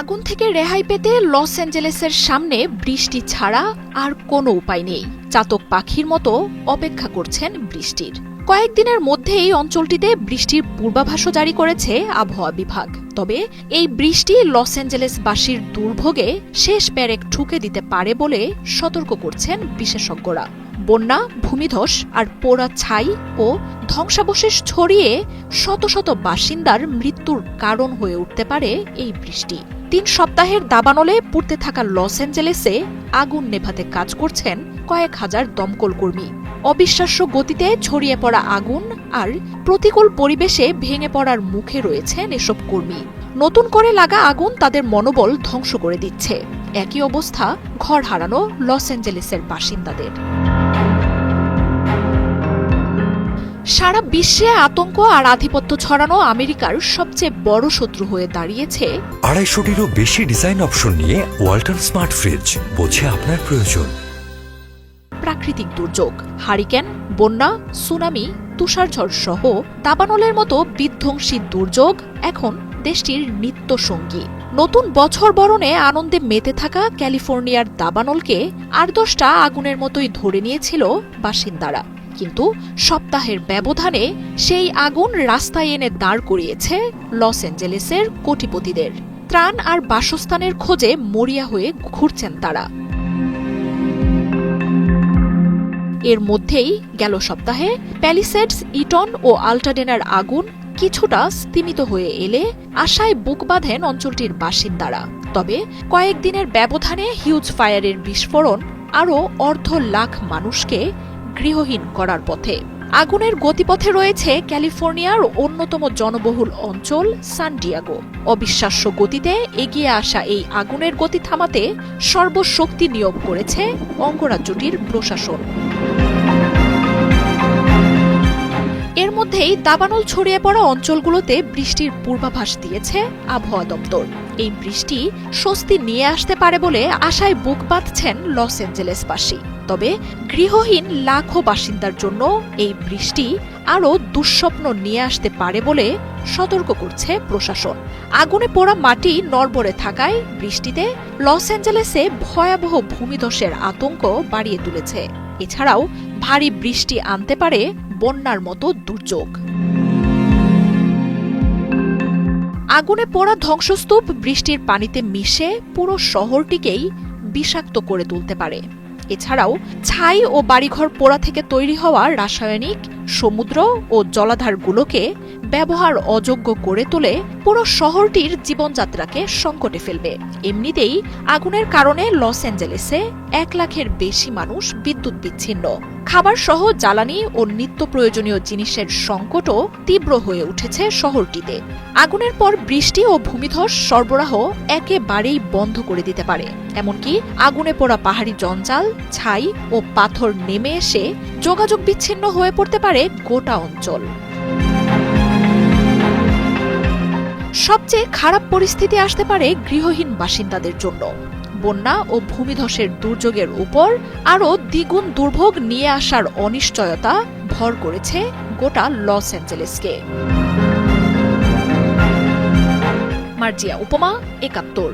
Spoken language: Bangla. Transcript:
আগুন থেকে রেহাই পেতে লস অ্যাঞ্জেলেসের সামনে বৃষ্টি ছাড়া আর কোনো উপায় নেই। চাতক পাখির মতো অপেক্ষা করছেন বৃষ্টির। কয়েকদিনের মধ্যেই অঞ্চলটিতে বৃষ্টির পূর্বাভাসও জারি করেছে আবহাওয়া বিভাগ। তবে এই বৃষ্টি লস অ্যাঞ্জেলেসবাসীর দুর্ভোগে শেষ প্যারেক ঠুকে দিতে পারে বলে সতর্ক করছেন বিশেষজ্ঞরা। বন্যা, ভূমিধস আর পোড়া ছাই ও ধ্বংসাবশেষ ছড়িয়ে শত শত বাসিন্দার মৃত্যুর কারণ হয়ে উঠতে পারে এই বৃষ্টি। তিন সপ্তাহের দাবানলে পুড়তে থাকা লস অ্যাঞ্জেলেসে আগুন নেভাতে কাজ করছেন কয়েক হাজার দমকল কর্মী। অবিশ্বাস্য গতিতে ছড়িয়ে পড়া আগুন আর প্রতিকূল পরিবেশে ভেঙে পড়ার মুখে রয়েছেন এসব কর্মী। নতুন করে লাগা আগুন তাদের মনোবল ধ্বংস করে দিচ্ছে। একই অবস্থা ঘর হারানো লস অ্যাঞ্জেলেসের বাসিন্দাদের। সারা বিশ্বে আতঙ্ক আর আধিপত্য ছড়ানো আমেরিকার সবচেয়ে বড় শত্রু হয়ে দাঁড়িয়েছে আড়াইশোটিরও বেশি ডিজাইন অপশন নিয়ে ওয়াল্টন স্মার্ট ফ্রিজ বোঝে আপনার প্রয়োজন। প্রাকৃতিক দুর্যোগ হারিকেন বন্যা সুনামি তুষারঝড় সহ দাবানলের মতো বিধ্বংসী দুর্যোগ এখন দেশটির নিত্য সঙ্গী নতুন বছর বরণে আনন্দে মেতে থাকা ক্যালিফোর্নিয়ার দাবানলকে আর দশটা আগুনের মতোই ধরে নিয়েছিল বাসিন্দারা। কিন্তু সপ্তাহের ব্যবধানে সেই আগুন রাস্তায় এনে দাঁড় করিয়েছে লস অ্যাঞ্জেলেসের কোটিপতিদের। ত্রাণ আর বাসস্থানের খোঁজে মরিয়া হয়ে ঘুরছেন তারা। এর মধ্যেই গেল সপ্তাহে প্যালিসেডস, ইটন ও আল্টাডেনার আগুন কিছুটা স্তিমিত হয়ে এলে আশায় বুক বাঁধেন অঞ্চলটির বাসিন্দারা। তবে কয়েকদিনের ব্যবধানে হিউজ ফায়ারের বিস্ফোরণ আরও অর্ধ লাখ মানুষকে গৃহহীন করার পথে। আগুনের গতিপথে রয়েছে ক্যালিফোর্নিয়ার অন্যতম জনবহুল অঞ্চল সান ডিয়াগো। অবিশ্বাস্য গতিতে এগিয়ে আসা এই আগুনের গতি থামাতে সর্বশক্তি নিয়োগ করেছে অঙ্গরাজ্যটির প্রশাসন। এর মধ্যেই দাবানল ছড়িয়ে পড়া অঞ্চলগুলোতে বৃষ্টির পূর্বাভাস দিয়েছে আবহাওয়া দপ্তর। এই বৃষ্টি স্বস্তি নিয়ে আসতে পারে বলে আশায় বুক বাঁধছেন লস অ্যাঞ্জেলেসবাসী। তবে গৃহহীন লাখো বাসিন্দার জন্য এই বৃষ্টি আরও দুঃস্বপ্ন নিয়ে আসতে পারে বলে সতর্ক করছে প্রশাসন। আগুনে পোড়া মাটি নড়বড়ে থাকায় বৃষ্টিতে লস অ্যাঞ্জেলেসে ভয়াবহ ভূমিধসের আতঙ্ক বাড়িয়ে তুলেছে। এছাড়াও ভারী বৃষ্টি আনতে পারে বন্যার মতো দুর্যোগ। আগুনে পড়া ধ্বংসস্তূপ বৃষ্টির পানিতে মিশে পুরো শহরটিকেই বিষাক্ত করে তুলতে পারে। এছাড়াও ছাই ও বাড়িঘর পোড়া থেকে তৈরি হওয়া রাসায়নিক, সমুদ্র ও জলাধারগুলোকে ব্যবহার অযোগ্য করে তোলে পুরো শহরটির জীবনযাত্রাকে সংকটে ফেলবে। এমনিতেই আগুনের কারণে লস অ্যাঞ্জেলেসে এক লাখের বেশি মানুষ বিদ্যুৎ বিচ্ছিন্ন। খাবার সহ জ্বালানি ও নিত্য প্রয়োজনীয় জিনিসের সংকটও তীব্র হয়ে উঠেছে শহরটিতে। আগুনের পর বৃষ্টি ও ভূমিধস সরবরাহ একেবারেই বন্ধ করে দিতে পারে। এমনকি আগুনে পোড়া পাহাড়ি জঞ্জাল, ছাই ও পাথর নেমে এসে যোগাযোগ বিচ্ছিন্ন হয়ে পড়তে পারে গোটা অঞ্চল। সবচেয়ে খারাপ পরিস্থিতি আসতে পারে গৃহহীন বাসিন্দাদের জন্য। বন্যা ও ভূমিধসের দুর্যোগের উপর আরও দ্বিগুণ দুর্ভোগ নিয়ে আসার অনিশ্চয়তা ভর করেছে গোটা লস অ্যাঞ্জেলেসকে। মার্জিয়া উপমা একাত্তর।